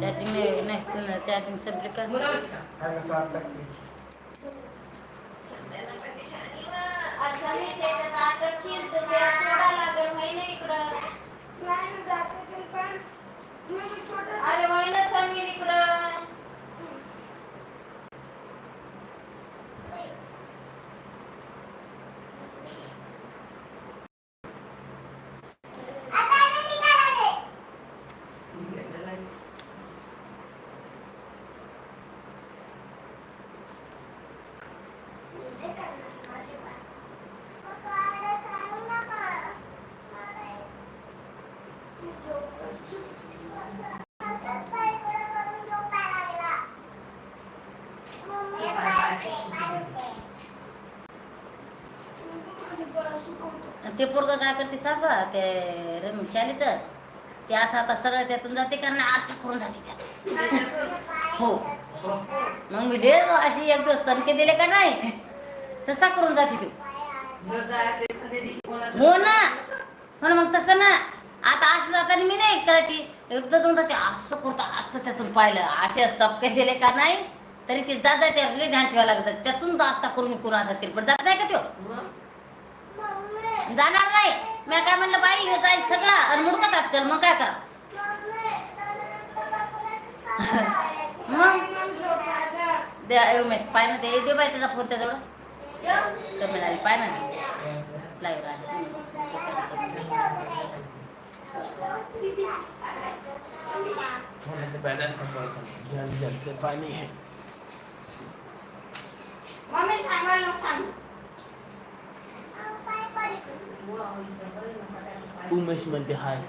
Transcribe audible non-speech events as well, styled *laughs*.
Chatting में next chatting सब लिखा ते पोरग काय करते सांग ते रमेश शालीचं. ते असं आता सरळ त्यातून जाते कारण असं करून जाते त्यात. *laughs* हो. मग मी अशी एक दिवस संकेत दिले का नाही? तसा करून जाते तू. हो ना. हो ना मग तसं ना. आता असं जाताना मी नाही करायची. एकदा दोनदा ते असं करतो असं त्यातून पाहिलं. असे सबके दिले का नाही तरी ते जात जाते. लय ध्यान ठेवायला लागतात त्यातून तो असा करून कुणा असा तिरपट जात नाही का तो? जाणार नाही. मी काय म्हणलं बाई हे जाईल सगळं. आणि मुडकत अटकल मग काय करा? *laughs* मग? द्या ए उमेश पाय ते. दे बाई त्याचा फोन त्याजवळ. कमी पाय ना. लाईव्ह जल जल से है सांग. उमेश म्हणते हाय.